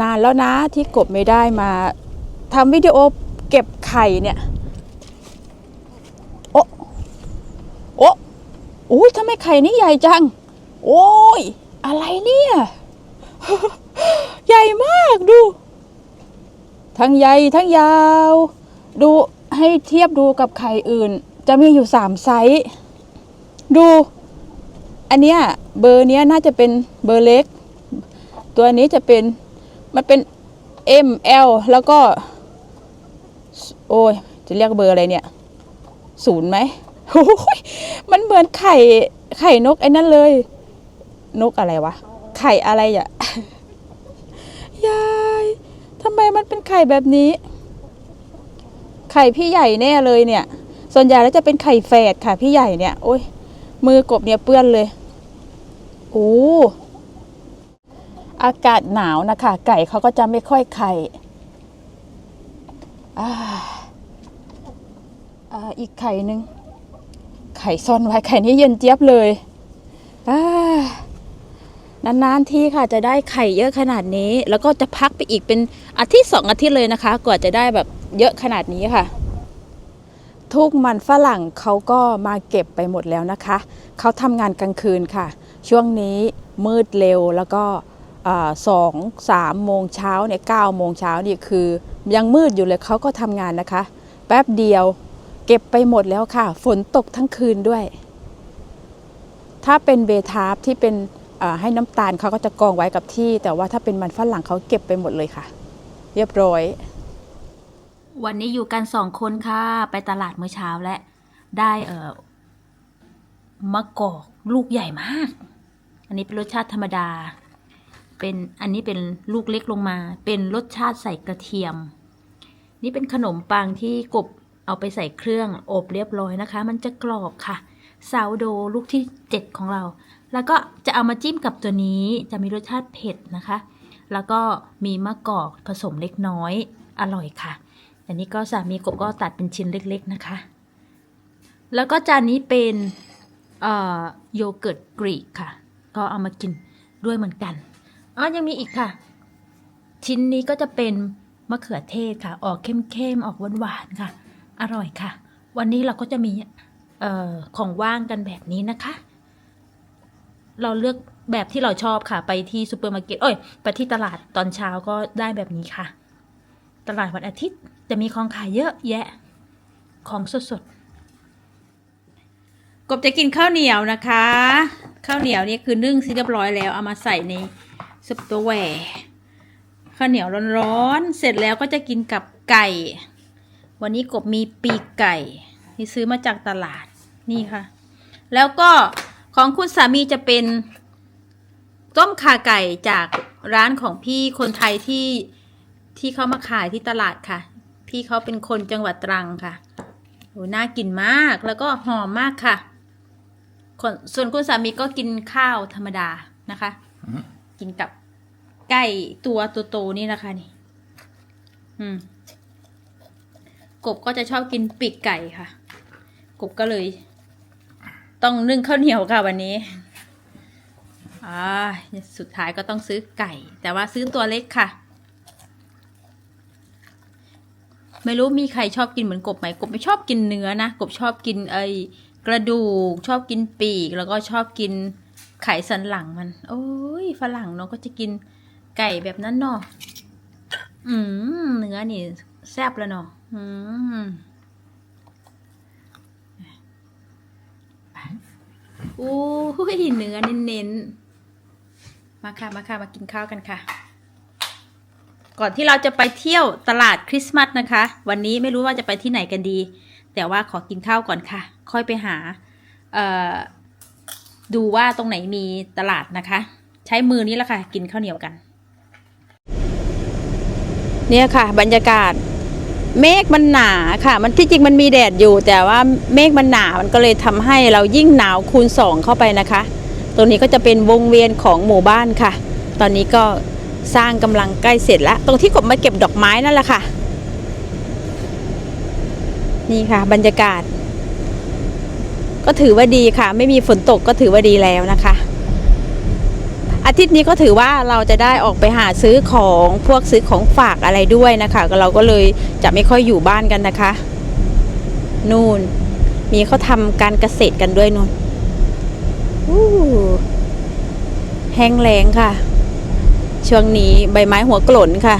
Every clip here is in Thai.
นานแล้วนะที่กบไม่ได้มาทำวิดีโอเก็บไข่เนี่ย โอ้โอ้โอ้ยทำไมไข่นี่ใหญ่จัง โอ้ย อะไรเนี่ย ใหญ่มากดู ทั้งใหญ่ทั้งยาว ดูให้เทียบดูกับไข่อื่น จะมีอยู่สามไซส์ดู อันเนี้ยเบอร์เนี้ยน่าจะเป็นเบอร์เล็ก ตัวนี้จะเป็น มันเป็น M L แล้วก็ โอ้ย จะเรียกเบอร์อะไรเนี่ย ศูนย์ไหมโอ้ยมันเหมือนไข่ ไข่นกไอ้นั่นเลย นกอะไรวะ ไข่อะไรอะ ยายทำไมมันเป็นไข่แบบนี้ ไข่พี่ใหญ่แน่เลยเนี่ย ส่วนใหญ่แล้วจะเป็นไข่แฝดค่ะ พี่ใหญ่เนี่ย โอ้ย มือกบเนี่ยเปื้อนเลย โอ้ อากาศหนาวนะคะ ไก่เขาก็จะไม่ค่อยไข่อ่าอ่าอีกไข่หนึ่งไข่ซ่อนไว้ไข่นี้เย็นเจี๊ยบเลยอ่านานๆที่ค่ะจะได้ไข่เยอะขนาดนี้ แล้วก็จะพักไปอีกเป็นอาทิตย์สองอาทิตย์เลยนะคะกว่าจะได้แบบเยอะขนาดนี้ค่ะ ทุกมันฝรั่งเขาก็มาเก็บไปหมดแล้วนะคะ เขาทำงานกลางคืนค่ะ ช่วงนี้มืดเร็วแล้วก็ สองสามโมงเช้าเนี่ยเก้าโมงเช้านี่คือยังมืดอยู่เลยเขาก็ทำงานนะคะ แป๊บเดียวเก็บไปหมดแล้วค่ะ ฝนตกทั้งคืนด้วย ถ้าเป็นเบทาร์ฟที่เป็นให้น้ำตาลเขาก็จะกองไว้กับที่ แต่ว่าถ้าเป็นมันฝรั่งเขาเก็บไปหมดเลยค่ะ เรียบร้อย วันนี้อยู่กันสองคนค่ะ ไปตลาดเมื่อเช้าและ ได้เออมะกอกลูกใหญ่มาก อันนี้เป็นรสชาติธรรมดา เป็นอันนี้เป็นลูกเล็กลงมา เป็นรสชาติใส่กระเทียม นี่เป็นขนมปังที่กบเอาไปใส่เครื่องอบเรียบร้อยนะคะ มันจะกรอบค่ะซาวโดลูกที่เจ็ดของเรา แล้วก็จะเอามาจิ้มกับตัวนี้จะมีรสชาติเผ็ดนะคะ แล้วก็มีมะกอกผสมเล็กน้อยอร่อยค่ะ อันนี้ก็สามีกบก็ตัดเป็นชิ้นเล็ก ๆนะคะ แล้วก็จานนี้เป็นโยเกิร์ตกรีกค่ะ ก็เอามากินด้วยเหมือนกัน อ๋อยังมีอีกค่ะ ชิ้นนี้ก็จะเป็นมะเขือเทศค่ะ ออกเข้มๆ ออกหวานๆ ค่ะ อร่อยค่ะ วันนี้เราก็จะมีออของว่างกันแบบนี้นะคะ เราเลือกแบบที่เราชอบค่ะ ไปที่ซูเปอร์มาร์เก็ตเอ้ย ไปที่ตลาดตอนเช้าก็ได้แบบนี้ค่ะ ตลาดวันอาทิตย์จะมีของขายเยอะแยะ ของสดๆ กบจะกินข้าวเหนียวนะคะ ข้าวเหนียวนี่คือนึ่งเสร็จเรียบร้อยแล้ว เอามาใส่ใน ซุปเปอร์แวข้าวเหนียวร้อนๆ เสร็จแล้วก็จะกินกับไก่ วันนี้กบมีปีกไก่ที่ซื้อมาจากตลาดนี่ค่ะ แล้วก็ของคุณสามีจะเป็นต้มขาไก่จากร้านของพี่คนไทยที่ที่เขามาขายที่ตลาดค่ะ พี่เขาเป็นคนจังหวัดตรังค่ะโหน่ากินมากแล้วก็หอมมากค่ะ ส่วนคุณสามีก็กินข้าวธรรมดานะคะ กินกับไก่ตัวโตๆนี่นะคะนี่ อืม กบก็จะชอบกินปีกไก่ค่ะ กบก็เลย ต้องนึ่งข้าวเหนียวค่ะวันนี้อ่าสุดท้ายก็ต้องซื้อไก่ แต่ว่าซื้อตัวเล็กค่ะ ไม่รู้มีใครชอบกินเหมือนกบไหมกบไม่ชอบกินเนื้อนะ กบชอบกินไอ้กระดูก ชอบกินปีกแล้วก็ชอบกิน ไขสันหลังมัน โอ้ยฝรั่งเนาะก็จะกินไก่แบบนั้นเนาะอืมเนื้อนี่แซ่บแล้วเนาะอืมโอ้ยเนื้อเน้นๆ มาค่ะมาค่ะมากินข้าวกันค่ะ ก่อนที่เราจะไปเที่ยวตลาดคริสต์มาสนะคะ วันนี้ไม่รู้ว่าจะไปที่ไหนกันดี แต่ว่าขอกินข้าวก่อนค่ะ ค่อยไปหา เอ่อ ดูว่าตรงไหนมีตลาดนะคะ ใช้มือนี้แหละค่ะ กินข้าวเหนียวกัน เนี่ยค่ะ บรรยากาศ เมฆมันหนาค่ะ มันที่จริงมันมีแดดอยู่ แต่ว่าเมฆมันหนา มันก็เลยทำให้เรายิ่งหนาวคูณสองเข้าไปนะคะ ตรงนี้ก็จะเป็นวงเวียนของหมู่บ้านค่ะ ตอนนี้ก็สร้างกำลังใกล้เสร็จแล้ว ตรงที่กบมาเก็บดอกไม้นั่นแหละค่ะ นี่ค่ะ บรรยากาศ ก็ถือว่าดีค่ะ ไม่มีฝนตกก็ถือว่าดีแล้วนะคะ อาทิตย์นี้ก็ถือว่าเราจะได้ออกไปหาซื้อของพวกซื้อของฝากอะไรด้วยนะคะเราก็เลยจะไม่ค่อยอยู่บ้านกันนะคะ นู่น มีเขาทำการเกษตรกันด้วยนู่นอู้แห้งแล้งค่ะ ช่วงนี้ใบไม้หัวกลนค่ะ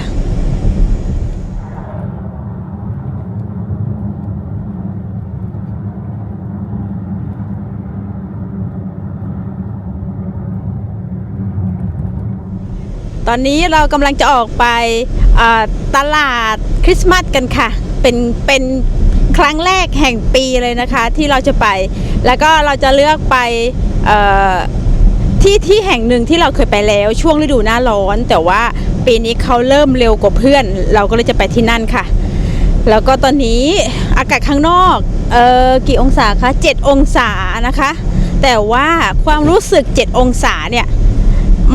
ตอนนี้เรากำลังจะออกไปตลาดคริสต์มาสกันค่ะ เป็นเป็นครั้งแรกแห่งปีเลยนะคะที่เราจะไป แล้วก็เราจะเลือกไปที่ที่แห่งหนึ่งที่เราเคยไปแล้วช่วงฤดูหน้าร้อน แต่ว่าปีนี้เขาเริ่มเร็วกว่าเพื่อน เราก็เลยจะไปที่นั่นค่ะ แล้วก็ตอนนี้อากาศข้างนอกเออกี่องศาคะ7องศานะคะ แต่ว่าความรู้สึก 7 องศาเนี่ย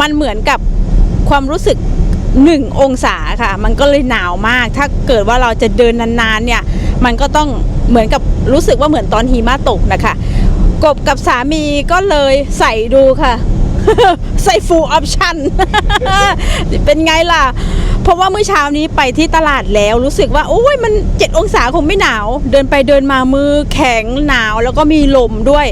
มันเหมือนกับ ความรู้สึก 1 องศาค่ะ มันก็เลยหนาวมาก ถ้าเกิดว่าเราจะเดินนานๆเนี่ย มันก็ต้องเหมือนกับรู้สึกว่าเหมือนตอนหิมะตกนะคะกบกับสามีก็เลยใส่ดูค่ะ ใส่ full option เป็นไงล่ะ เพราะว่าเมื่อเช้านี้ไปที่ตลาดแล้วรู้สึกว่าโอ้ยมัน 7 องศาคงไม่หนาว เดินไปเดินมามือแข็งหนาวแล้วก็มีลมด้วย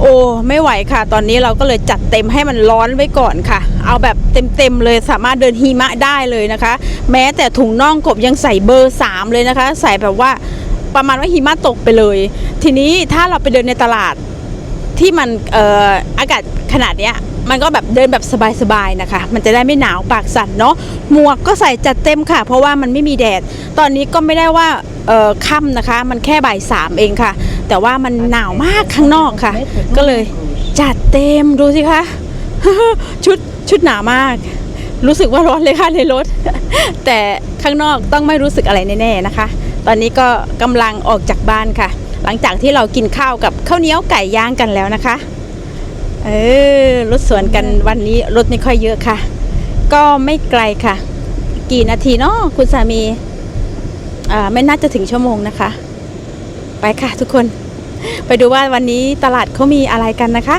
โอ้ ไม่ไหวค่ะ ตอนนี้เราก็เลยจัดเต็มให้มันร้อนไว้ก่อนค่ะ เอาแบบเต็มๆเลยสามารถเดินหิมะได้เลยนะคะ แม้แต่ถุงน่องกบยังใส่เบอร์ 3 เลยนะคะ ใส่แบบว่าประมาณว่าหิมะตกไปเลย ทีนี้ถ้าเราไปเดินในตลาดที่มันเอ่ออากาศขนาดเนี้ยมันก็แบบเดินแบบสบายๆนะคะ มันจะได้ไม่หนาวปากสั่นเนาะ หมวกก็ใส่จัดเต็มค่ะ เพราะว่ามันไม่มีแดด ตอนนี้ก็ไม่ได้ว่าเอ่อค่ำนะคะ มันแค่บ่ายสามเองค่ะ แต่ว่ามันหนาวมากข้างนอกค่ะ ก็เลยจัดเต็มดูสิคะ ชุด ชุดหนามาก รู้สึกว่าร้อนเลยค่ะในรถ แต่ข้างนอกต้องไม่รู้สึกอะไรแน่ๆนะคะ ตอนนี้ก็กำลังออกจากบ้านค่ะ หลังจากที่เรากินข้าวกับข้าวเหนียวไก่ย่างกันแล้วนะคะ เออรถสวนกันวันนี้รถไม่ค่อยเยอะค่ะ ก็ไม่ไกลค่ะ กี่นาทีเนาะคุณสามีอ่าไม่น่าจะถึงชั่วโมงนะคะ ไปค่ะทุกคน ไปดูว่าวันนี้ตลาดเขามีอะไรกันนะคะ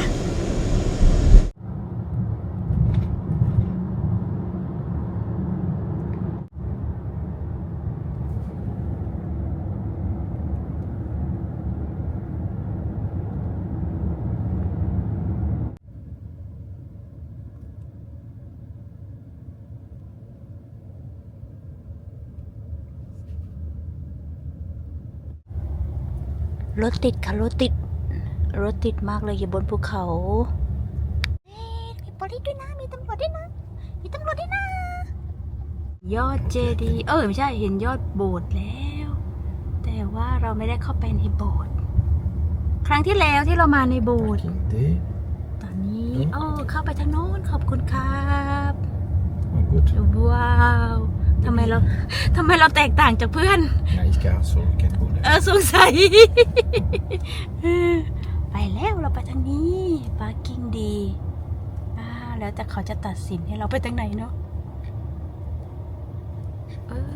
รถติดค่ะรถติด รถติดมากเลยอยู่บนภูเขาเอ๊ะมีปอลิสด้วยนะ มีตำรวจด้วยนะ มีตำรวจด้วยนะ ยอดเจดีย์เออไม่ใช่เห็นยอดโบสถ์แล้ว แต่ว่าเราไม่ได้เข้าไปในโบสถ์ครั้งที่แล้วที่เรามาในโบสถ์ Idee. ตอนนี้โอ้เข้าไปทางโน้นขอบคุณครับ Oh, gut. ว้าว ทำไมเราทำไมเราแตกต่างจากเพื่อน Ja, ich kan så kan gå เออสงสัย ไปแล้วเราไปทางนี้ปาร์กิ้งดีอ่าแล้วแต่เขาจะตัดสินให้เราไปทางไหนเนาะเออ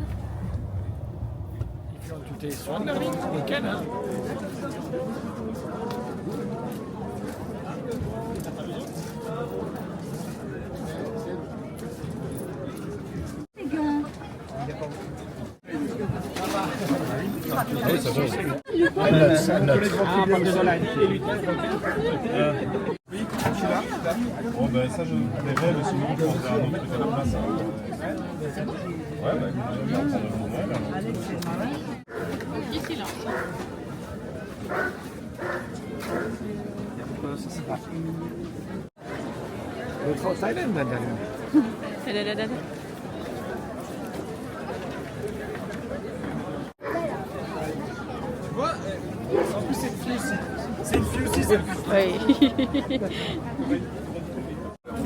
Bon ben ça je verrai, mais sinon on prendra un autre la place. Ouais bah écoute, je vais en prendre un moment, alors. trois,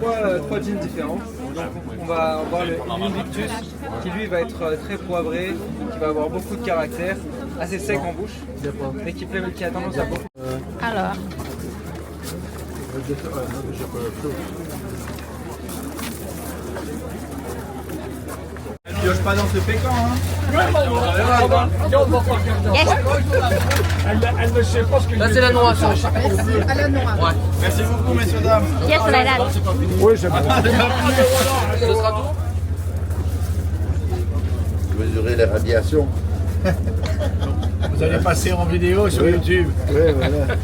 euh, trois jeans différents. Donc, on va avoir le Invictus qui lui va être euh, très poivré, qui va avoir beaucoup de caractère, assez sec en bouche, mais qui, plaît, qui a tendance à beaucoup. Alors pas dans ce pécan, hein Elle ne sait pas ce que Là, c'est la noix, la noix. Merci beaucoup, messieurs, dames. Yes, la dame. Oui, c'est bon. Ce sera tout Mesurer les radiations. Vous allez passer en vidéo sur oui. YouTube. Oui, voilà.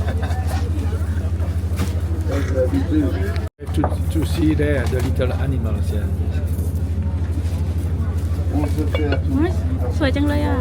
Comme l'habitude. To, to see there the little animals, yeah. สวยจังเลยอะ